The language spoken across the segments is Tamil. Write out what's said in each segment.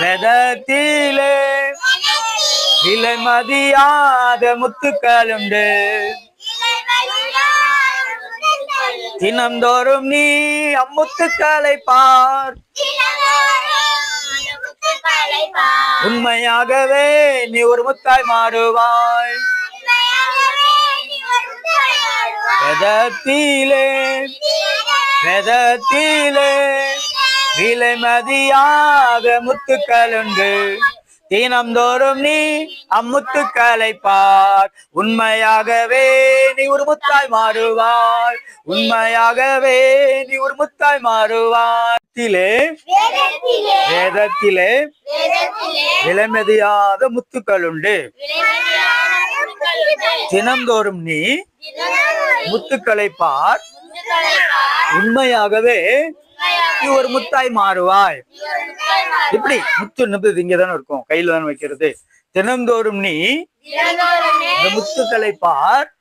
வெதத்திலே விலை மதியாத முத்துக்கள் உண்டு தினந்தோறும் நீ அம்முத்துக்களை பார். உண்மையாகவே நீ ஒரு முத்தாய் மாறுவாய். வெதத்திலே வெதத்திலே விலை மதியாத முத்துக்களுண்டு தினம்தோறும் நீ அம்முத்துக்களை பார். உண்மையாகவே நீ ஒரு முத்தாய் மாறுவாய். உண்மையாகவே நீ ஒரு முத்தாய் மாறுவாய். வேதத்திலே விலைமதியாத முத்துக்களுண்டு தினம்தோறும் நீ முத்துக்களை பார். உண்மையாகவே நீ ஒரு முத்தாய் மாறுவாய். இப்படி முத்து நிப்பது இங்க தானே இருக்கும். கையில தானே வைக்கிறது. தினம்தோறும் நீ முத்துக்களை பார்.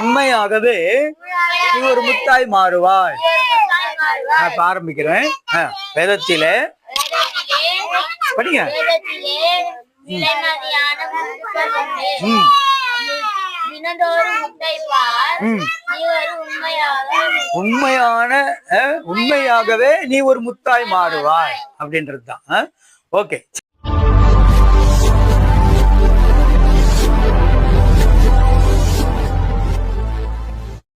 உண்மையாகவே நீ ஒரு முத்தாய் மாறுவாய். நான் இப்ப ஆரம்பிக்கிறேன். வேதத்திலே. படிங்க. ம். தினந்தோறும் முட்டை பார். உண்மையான உண்மையாகவே நீ ஒரு முத்தாய் மாறுவாய் அப்படின்றது தான் ஓகே